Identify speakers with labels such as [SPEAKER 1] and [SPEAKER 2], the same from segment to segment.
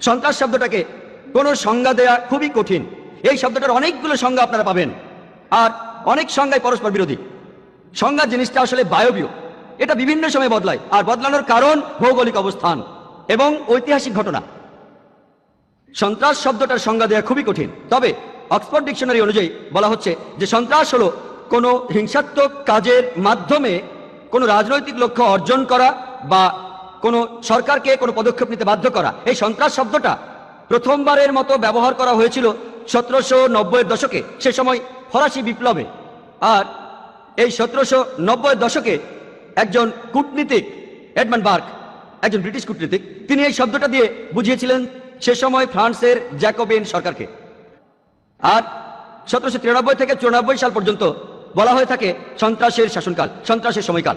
[SPEAKER 1] সন্ত্রাস শব্দটাকে কোনো সংজ্ঞা দেয়া খুবই কঠিন। এই শব্দটার অনেকগুলো সংজ্ঞা আপনারা পাবেন। আর অনেক সংজ্ঞায় পরস্পর বিরোধী। সংজ্ঞা জিনিসটা আসলে বায়বীয়। এটা বিভিন্ন সময় বদলায়, আর বদলানোর কারণ ভৌগোলিক অবস্থান এবং ঐতিহাসিক ঘটনা। সন্ত্রাস শব্দটার সংজ্ঞা দেওয়া খুবই কঠিন। তবে অক্সফোর্ড ডিকশনারি অনুযায়ী বলা হচ্ছে যে সন্ত্রাস হলো কোনো হিংসাত্মক কাজের মাধ্যমে কোনো রাজনৈতিক লক্ষ্য অর্জন করা বা কোনো সরকারকে কোনো পদক্ষেপ নিতে বাধ্য করা। এই সন্ত্রাস শব্দটা প্রথমবারের মতো ব্যবহার করা হয়েছিল সতেরোশো নব্বইয়ের দশকে, সে সময় ফরাসি বিপ্লবে। আর এই সতেরোশো নব্বইয়ের দশকে একজন কূটনীতিক এডমন্ড বার্ক, একজন ব্রিটিশ কূটনীতিক, তিনি এই শব্দটা দিয়ে বুঝিয়েছিলেন, সে সময় ফ্রান্সের জ্যাকোবিন সরকারকে। আর সতেরোশো তিরানব্বই থেকে চুরানব্বই সাল পর্যন্ত বলা হয়ে থাকে সন্ত্রাসের শাসনকাল, সন্ত্রাসের সময়কাল।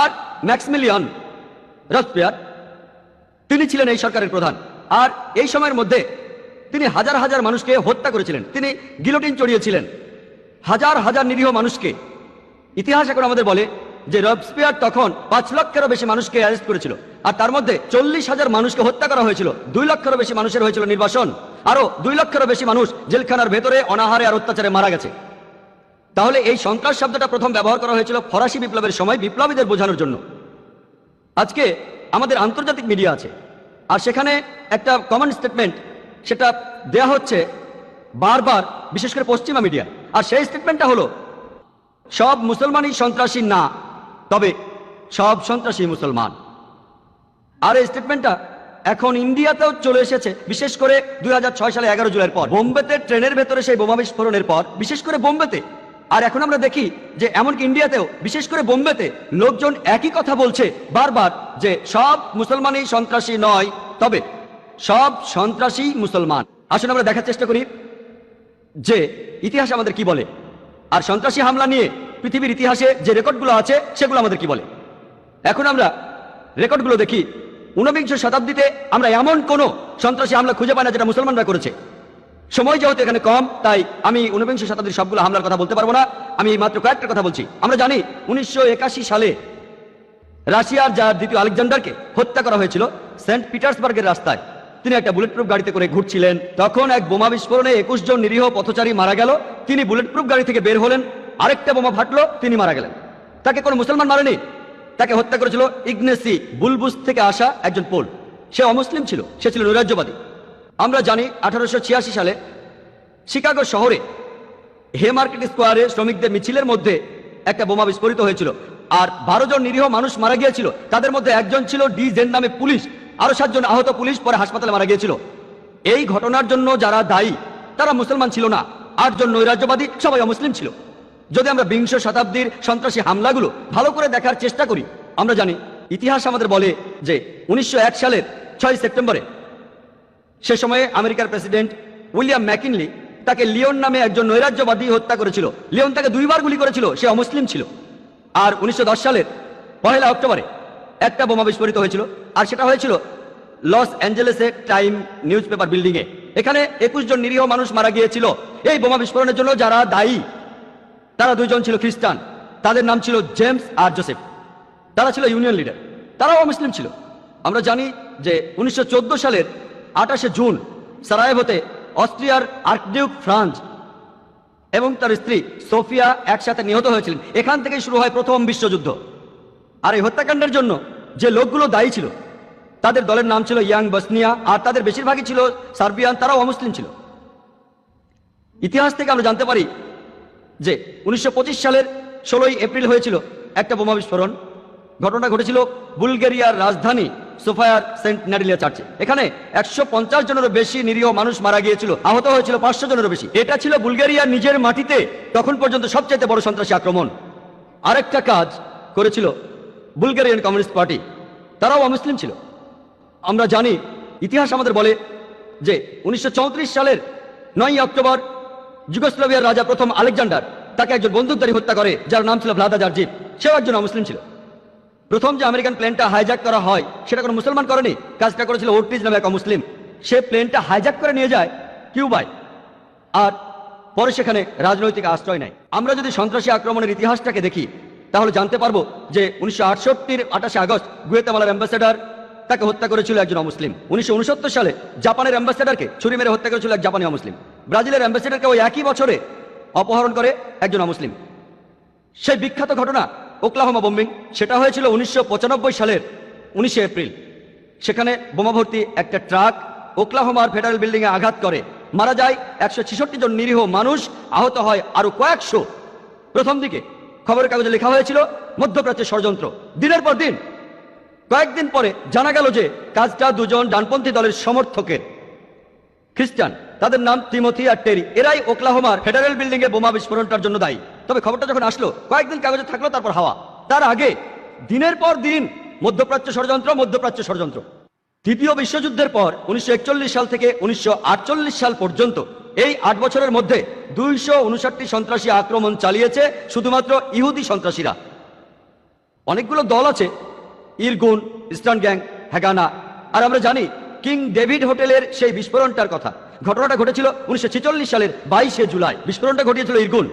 [SPEAKER 1] আর ম্যাক্সমিলিয়ন রসপিয়ার তিনি ছিলেন এই সরকারের প্রধান। আর এই সময়ের মধ্যে তিনি হাজার হাজার মানুষকে হত্যা করেছিলেন। তিনি গিলোটিন চড়িয়েছিলেন। হাজার হাজার নিরীহ মানুষকে। ইতিহাস এখন আমাদের বলে যে রবস্পিয়ার তখন পাঁচ লক্ষেরও বেশি মানুষকে অ্যারেস্ট করেছিল। আর তার মধ্যে চল্লিশ হাজার মানুষকে হত্যা করা হয়েছিল। দুই লক্ষেরও বেশি মানুষের হয়েছিল নির্বাসন। আরও দুই লক্ষেরও বেশি মানুষ জেলখানার ভেতরে অনাহারে আর অত্যাচারে মারা গেছে। তাহলে এই সন্ত্রাস শব্দটা প্রথম ব্যবহার করা হয়েছিল ফরাসি বিপ্লবের সময় বিপ্লবীদের বোঝানোর জন্য। আজকে আমাদের আন্তর্জাতিক মিডিয়া আছে। আর সেখানে একটা কমন স্টেটমেন্ট সেটা দেয়া হচ্ছে বারবার, বিশেষ করে পশ্চিমা মিডিয়া। আর সেই স্টেটমেন্টটা হলো, সব মুসলমানই সন্ত্রাসী না, তবে সব সন্ত্রাসী মুসলমান। আর এই স্টেটমেন্টটা এখন ইন্ডিয়াতেও চলে এসেছে, বিশেষ করে দুই হাজার ছয় সালে এগারো জুলাইয়ের পর। বোম্বেতে ট্রেনের ভেতরে সেই বোমা বিস্ফোরণের পর, বিশেষ করে বোম্বেতে আর এখন আমরা দেখি যে এমনকি ইন্ডিয়াতেও, বিশেষ করে বোম্বেতে, লোকজন একই কথা বলছে বারবার যে সব মুসলমানই সন্ত্রাসী নয়। তবে সব সন্ত্রাসী মুসলমান। আসুন আমরা দেখার চেষ্টা করি যে ইতিহাস আমাদের কি বলে। আর সন্ত্রাসী হামলা নিয়ে পৃথিবীর ইতিহাসে যে রেকর্ডগুলো আছে, সেগুলো আমাদের কি বলে? এখন আমরা রেকর্ডগুলো দেখি। ঊনবিংশ শতাব্দীতে আমরা এমন কোনো সন্ত্রাসী হামলা খুঁজে পাই না যেটা মুসলমানরা করেছে। সময় যেহেতু এখানে কম, তাই আমি ঊনবিংশ শতাব্দীর সবগুলো হামলার কথা বলতে পারব না। আমি মাত্র কয়েকটা কথা বলছি। আমরা জানি উনিশশো একাশি সালে রাশিয়ার যার দ্বিতীয় আলেকজান্ডারকে হত্যা করা হয়েছিল, সেন্ট পিটার্সবার্গের রাস্তায়, তিনি একটা বুলেট প্রুফ গাড়িতে করে ঘুরছিলেন। তখন এক বোমা বিস্ফোরণে একুশ জন নিরীহ পথচারী মারা গেল। তিনি বুলেট প্রুফ গাড়ি থেকে বের হলেন, আরেকটা বোমা ফাটলো, তিনি মারা গেলেন। তাকে কোনো মুসলমান মারেনি, তাকে হত্যা করেছিল ইগনেসি বুলবুস থেকে আসা একজন পোল। সে অমুসলিম ছিল, সে ছিল নৈরাজ্যবাদী। আমরা জানি আঠারোশো ছিয়াশি সালে শিকাগো শহরে হে মার্কেট স্কোয়ারে শ্রমিকদের মিছিলের মধ্যে একটা বোমা বিস্ফোরিত হয়েছিল। আর বারো জন নিরীহ মানুষ মারা গিয়েছিল। তাদের মধ্যে একজন ছিল ডি জেন নামে পুলিশ। আরও সাতজন আহত পুলিশ পরে হাসপাতালে মারা গিয়েছিল। এই ঘটনার জন্য যারা দায়ী, তারা মুসলমান ছিল না। আটজন নৈরাজ্যবাদী, সবাই অমুসলিম ছিল। যদি আমরা বিংশ শতাব্দীর সন্ত্রাসী হামলাগুলো ভালো করে দেখার চেষ্টা করি, আমরা জানি ইতিহাস আমাদের বলে যে উনিশশো এক সালের ছয় সেপ্টেম্বরে সে সময়ে আমেরিকার প্রেসিডেন্ট উইলিয়াম ম্যাকিনলি তাকে লিওন নামে একজন নৈরাজ্যবাদী হত্যা করেছিল। লিওন তাকে দুইবার গুলি করেছিল, সে অমুসলিম ছিল। আর উনিশশো দশ সালের পহেলা অক্টোবরে একটা বোমা বিস্ফোরিত হয়েছিল, আর সেটা হয়েছিল লস অ্যাঞ্জেলেসে টাইম নিউজ পেপার বিল্ডিং এ এখানে একুশ জন নিরীহ মানুষ মারা গিয়েছিল। এই বোমা বিস্ফোরণের জন্য যারা দায়ী, তারা দুইজন ছিল খ্রিস্টান। তাদের নাম ছিল জেমস আর জোসেফ। তারা ছিল ইউনিয়ন লিডার। তারাও মুসলিম ছিল। আমরা জানি যে উনিশশো চোদ্দ সালের আঠাশে জুন সারায়েভোতে অস্ট্রিয়ার আর্কডিউক ফ্রান্স এবং তার স্ত্রী সোফিয়া একসাথে নিহত হয়েছিলেন। এখান থেকে শুরু হয় প্রথম বিশ্বযুদ্ধ। আর এই হত্যাকাণ্ডের জন্য যে লোকগুলো দায়ী ছিল, তাদের দলের নাম ছিল ইয়াং বসনিয়া, আর তাদের বেশিরভাগই ছিল সার্বিয়ান, তারাও অমুসলিম ছিল। ইতিহাস থেকে আমরা জানতে পারি যে উনিশশো পঁচিশ সালের ষোলোই এপ্রিল হয়েছিল একটা বোমা বিস্ফোরণ। ঘটনা ঘটেছিল বুলগেরিয়ার রাজধানী সোফায়ার সেন্ট ন্যাডিলিয়া চার্চে। এখানে একশো পঞ্চাশ জনেরও বেশি নিরীহ মানুষ মারা গিয়েছিল, আহত হয়েছিল পাঁচশো জনেরও বেশি। এটা ছিল বুলগেরিয়ার নিজের মাটিতে তখন পর্যন্ত সবচেয়ে বড় সন্ত্রাসী আক্রমণ। আরেকটা কাজ করেছিল বুলগেরিয়ান কমিউনিস্ট পার্টি। তারাও অমুসলিম ছিল। আমরা জানি, ইতিহাস আমাদের বলে যে উনিশশো চৌত্রিশ সালের নয় অক্টোবর যুগোস্লাভিয়ার রাজা প্রথম আলেকজান্ডার তাকে একজন বন্দুকধারী হত্যা করে, যার নাম ছিল ভ্লাদা জার্জিপ সেও একজন মুসলিম ছিল। প্রথম যে আমেরিকান প্লেনটা হাইজ্যাক করা হয়, সেটা কোনো মুসলমান করেনি, কাজটা করেছিল ওর্টিজ নামে এক মুসলিম সে প্লেনটা হাইজ্যাক করে নিয়ে যায় কিউবায়। আর পরে সেখানে রাজনৈতিক আশ্রয় নেয়। আমরা যদি সন্ত্রাসী আক্রমণের ইতিহাসটাকে দেখি, তাহলে জানতে পারব যে উনিশশো আটষট্টির আঠাশে আগস্ট গুয়েতামালার অ্যাম্বাসেডার তাকে হত্যা করেছিল একজন অমুসলিম। উনিশশো উনসত্তর সালে জাপানের অ্যাম্বাসেডারকে ছুরি মেরে হত্যা করেছিল এক জাপানি অমুসলিম। ব্রাজিলের অ্যাম্বাসেডারকে ওই একই বছরে অপহরণ করে একজন অমুসলিম। সেই বিখ্যাত ঘটনা ওকলাহোমা বোম্বিং, সেটা হয়েছিল উনিশশো পঁচানব্বই সালের উনিশে এপ্রিল। সেখানে বোমা ভর্তি একটা ট্রাক ওকলাহোমার ফেডারেল বিল্ডিংয়ে আঘাত করে। মারা যায় একশো ছেষট্টি জন নিরীহ মানুষ, আহত হয় আরও কয়েকশো। প্রথম দিকে খবরের কাগজে লেখা হয়েছিল, মধ্যপ্রাচ্যের ষড়যন্ত্র। দিনের পর দিন, কয়েকদিন পরে জানা গেল যে কাজটা দুজন ডানপন্থী দলের সমর্থকের। খ্রিস্টান, তাদের নাম তিমথি আর টেরি, এরাই ওকলাহোমার ফেডারেল বিল্ডিংয়ে বোমা বিস্ফোরণটার জন্য দায়ী। তবে খবরটা যখন আসলো, কয়েকদিন কাগজে থাকল, তারপর হাওয়া। তার আগে, দিনের পর দিন, মধ্যপ্রাচ্য ষড়যন্ত্র মধ্যপ্রাচ্য ষড়যন্ত্র। দ্বিতীয় বিশ্বযুদ্ধের পর, উনিশশো একচল্লিশ সাল থেকে উনিশশো সাল পর্যন্ত, এই আট বছরের মধ্যে দুইশো উনষাটটি সন্ত্রাসী আক্রমণ চালিয়েছে শুধুমাত্র ইহুদি সন্ত্রাসীরা। অনেকগুলো দল আছে, ইরগুন, ইস্টার্ন গ্যাং, হ্যাগানা, আর আমরা জানি, কিং ডেভিড হোটেলের সেই বিস্ফোরণটার কথা। ঘটনাটা ঘটেছিল উনিশশো ছেচল্লিশ সালের বাইশে জুলাই। বিস্ফোরণটা ঘটিয়েছিল ইরগুন।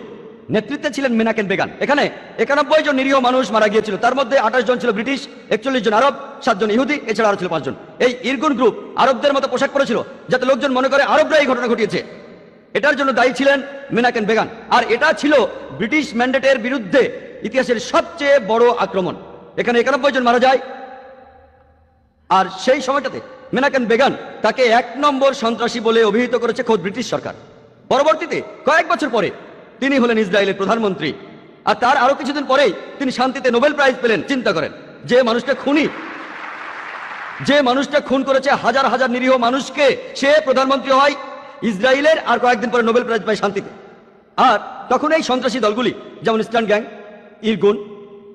[SPEAKER 1] নেতৃত্বে ছিলেন মেনাকেন বেগান। এখানে একানব্বই জন নিরীহ মানুষ মারা গিয়েছিল। তার মধ্যে আঠাশ জন ছিল ব্রিটিশ, একচল্লিশ জন আরব সাতজন ইহুদি, এছাড়া আরও ছিল পাঁচজন। এই ইরগুন গ্রুপ আরবদের মতো পোশাক পরেছিল যাতে লোকজন মনে করে আরবরা এই ঘটনা ঘটিয়েছে। এটার জন্য দায়ী ছিলেন মিনাকেন বেগান। আর এটা ছিল ব্রিটিশ ম্যান্ডেটের বিরুদ্ধে ইতিহাসের সবচেয়ে বড় আক্রমণ। এখানে একানব্বই জন মারা যায়। আর সেই সময়টাতে মেনাকেন বেগান তাকে এক নম্বর সন্ত্রাসী বলে অভিহিত করেছে খোদ ব্রিটিশ সরকার। পরবর্তীতে কয়েক বছর পরে তিনি হলেন ইসরায়েলের প্রধানমন্ত্রী। আর তার আরও কিছুদিন পরেই তিনি শান্তিতে নোবেল প্রাইজ পেলেন, চিন্তা করেন। যে মানুষটা খুনি, যে মানুষটা খুন করেছে হাজার হাজার নিরীহ মানুষকে, সে প্রধানমন্ত্রী হয় ইসরায়েলের আর কয়েকদিন পরে নোবেল প্রাইজ পায় শান্তিতে। আর তখন এই সন্ত্রাসী দলগুলি, যেমন ইস্টার্ন গ্যাং, ইরগুন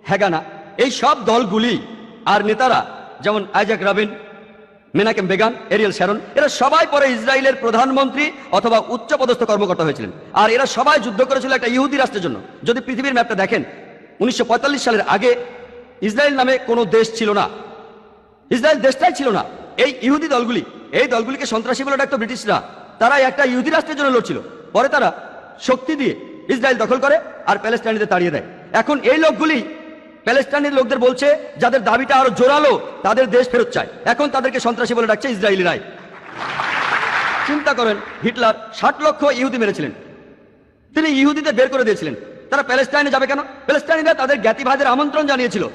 [SPEAKER 1] হ্যাগানা এই সব দলগুলি আর নেতারা, যেমন Isaac Rabin Menachem Begin Ariel Sharon, এরা সবাই পরে ইসরায়েলের প্রধানমন্ত্রী অথবা উচ্চপদস্থ কর্মকর্তা হয়েছিলেন। আর এরা সবাই যুদ্ধ করেছিল একটা ইহুদি রাষ্ট্রের জন্য। যদি পৃথিবীর ম্যাপটা দেখেন, উনিশশো পঁয়তাল্লিশ সালের আগে ইসরায়েল নামে কোনো দেশ ছিল না। ইসরায়েল দেশটাই ছিল না। এই ইহুদি দলগুলি, এই দলগুলিকে সন্ত্রাসী বলে ডাকতো ব্রিটিশরা। তারা একটা ইহুদি রাষ্ট্রের জন্য লড়ছিল। পরে তারা শক্তি দিয়ে ইসরায়েল দখল করে আর প্যালেস্টাইনিদের তাড়িয়ে দেয়। এখন এই লোকগুলি প্যালেস্টাইনের লোকদের বলছে, যাদের দাবিটা আরও জোরালো, তাদের দেশ ফেরত চায়। এখন তাদেরকে সন্ত্রাসী বলে ডাকছে ইসরায়েলিরাই চিন্তা করেন, হিটলার ষাট লক্ষ ইহুদি মেরেছিলেন। তিনি ইহুদিদের বের করে দিয়েছিলেন। তারা প্যালেস্টাইনে যাবে কেন? প্যালেস্টাইনিরা তাদের জ্ঞাতিভাইদের আমন্ত্রণ জানিয়েছিল।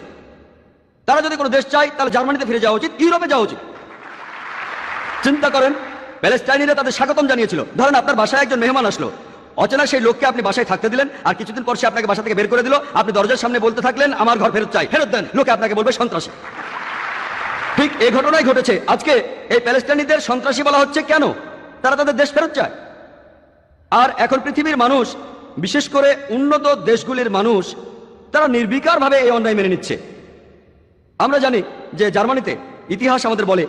[SPEAKER 1] তারা যদি কোনো দেশ চায়, তাহলে জার্মানিতে ফিরে যাওয়া উচিত, ইউরোপে যাওয়া উচিত। চিন্তা করেন প্যালেস্টাইনিরা তাদের স্বাগতম জানিয়েছিল। ধরেন আপনার বাসায় একজন মেহমান আসলো। অচেনা সেই লোককে আপনি বাসায় থাকতে দিলেন, আর কিছুদিন পর সে আপনাকে বাসা থেকে বের করে দিল। আপনি দরজার সামনে বলতে থাকলেন, আমার ঘর ফেরত চাই। ফেরত দেন, লোকে আপনাকে বলবে সন্ত্রাসী। ঠিক এই ঘটনাই ঘটেছে। আজকে এই প্যালেস্টাইনিদের সন্ত্রাসী বলা হচ্ছে কেন? তারা তাদের দেশ ফেরত চায়। আর এখন পৃথিবীর মানুষ, বিশেষ করে উন্নত দেশগুলির মানুষ, তারা নির্বিকারভাবে এই অন্যায় মেনে নিচ্ছে। আমরা জানি যে জার্মানিতে ইতিহাস আমাদের বলে,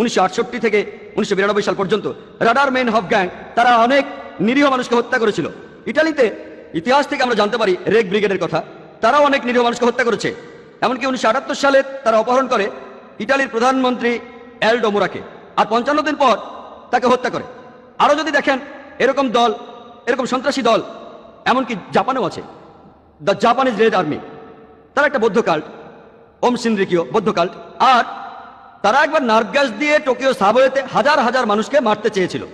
[SPEAKER 1] উনিশশো আটষট্টি থেকে উনিশশো বিরানব্বই সাল পর্যন্ত রাডার মেন হফ গ্যাং, তারা অনেক নিরীহ মানুষকে হত্যা করেছিল। ইটালিতে ইতিহাস থেকে আমরা জানতে পারি রেক ব্রিগেডের কথা। তারাও অনেক নিরীহ মানুষকে হত্যা করেছে। এমনকি উনিশশো আটাত্তর সালে তারা অপহরণ করে ইটালির প্রধানমন্ত্রী এল ডোমোরাকে আর পঞ্চান্ন দিন পর তাকে হত্যা করে। আরও যদি দেখেন, এরকম দল, এরকম সন্ত্রাসী দল, এমনকি জাপানেও আছে। The Japanese Red Army. তারা একটা বৌদ্ধ কাল্ট, ওম সিন্দ্রিকীয় বৌদ্ধ কাল্ট। আর তারা একবার নার্ভ গ্যাস দিয়ে টোকিও সাবওয়েতে হাজার হাজার মানুষকে মারতে চেয়েছিল।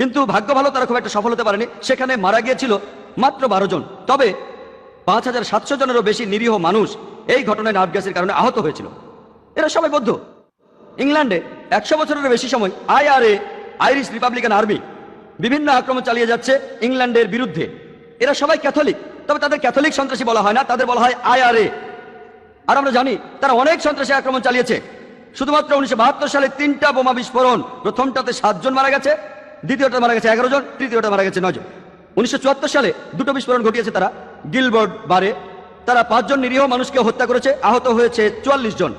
[SPEAKER 1] কিন্তু ভাগ্য ভালো, তারা খুব একটা সফল হতে পারেনি। সেখানে মারা গিয়েছিল মাত্র বারো জন। তবে পাঁচ হাজার সাতশো জনেরও বেশি নিরীহ মানুষ এই ঘটনায় নার্ভ গ্যাসের কারণে আহত হয়েছিল। এরা সবাই বৌদ্ধ। ইংল্যান্ডে একশো বছরের বেশি সময় আইআরএ, আইরিশ রিপাবলিকান আর্মি, বিভিন্ন আক্রমণ চালিয়ে যাচ্ছে ইংল্যান্ডের বিরুদ্ধে। এরা সবাই ক্যাথলিক, তবে তাদের ক্যাথলিক সন্ত্রাসী বলা হয় না, তাদের বলা হয় আইআরএ। আর আমরা জানি, তারা অনেক সন্ত্রাসী আক্রমণ চালিয়েছে। শুধুমাত্র উনিশশো বাহাত্তর সালে তিনটা বোমা বিস্ফোরণ, প্রথমটাতে সাতজন মারা গেছে দ্বিতীয়টা মারা গেছে এগারো জন, তৃতীয়টা মারা গেছে নজন উনিশশো সালে দুটো বিস্ফোরণ ঘটিয়েছে তারা। গিলবোর্ড বারে তারা পাঁচজন নিরীহ মানুষকে হত্যা করেছে, আহত হয়েছে চুয়াল্লিশ জন।